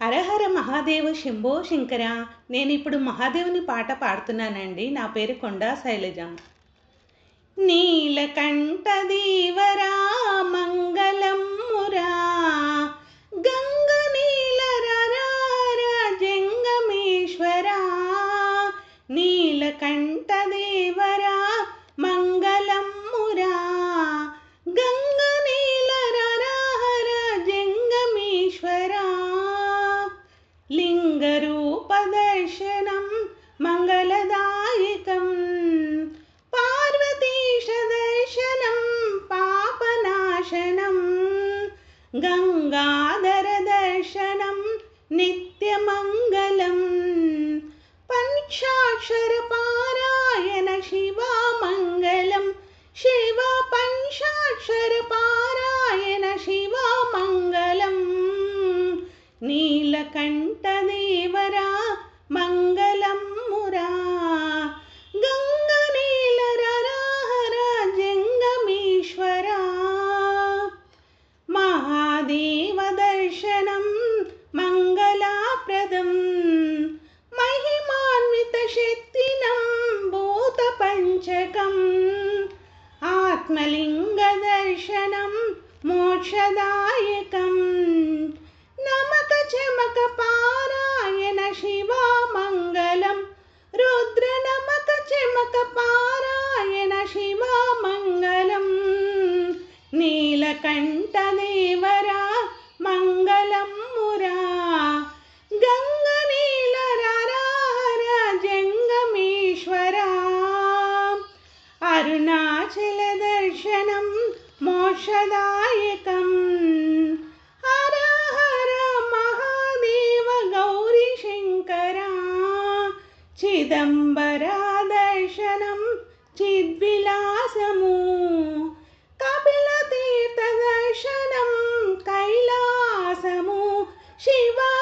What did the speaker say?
హరహర మహాదేవ శంభో శంకర నేను ఇప్పుడు మహాదేవుని పాట పాడుతున్నానండి. నా పేరు కొండా శైలజ. నీలకంఠదీవరా మంగళమురా గంగ నీలరారా జంగమేశ్వరా నీలకంఠదేవరా మంగ उपदर्शनं मङ्गलदायकं पार्वतीशदर्शनं पापनाशनं। गङ्गाधरदर्शनं नित्यमङ्गलम्। पञ्चाक्षरपारायण शिवामङ्गलं शिव पञ्चाक्षरपारायण शिवामङ्गलम्। నీలకంఠదేవరా మంగళం మురా గంగ నీలరరాహర జంగమేశ్వరా మహాదేవ దర్శనం మంగళాప్రదం మహిమాన్విత శక్తినం భూత నీలకంఠదేవరా మంగళం మురా గంగ నీలరార జంగమేశ్వరా. అరుణాచల దర్శనం మోక్షదాయకం. హర హర మహాదేవ గౌరీ శంకర. చిదంబరా దర్శనం చిద్విలాసము. दर्शनं कैलासमु शिव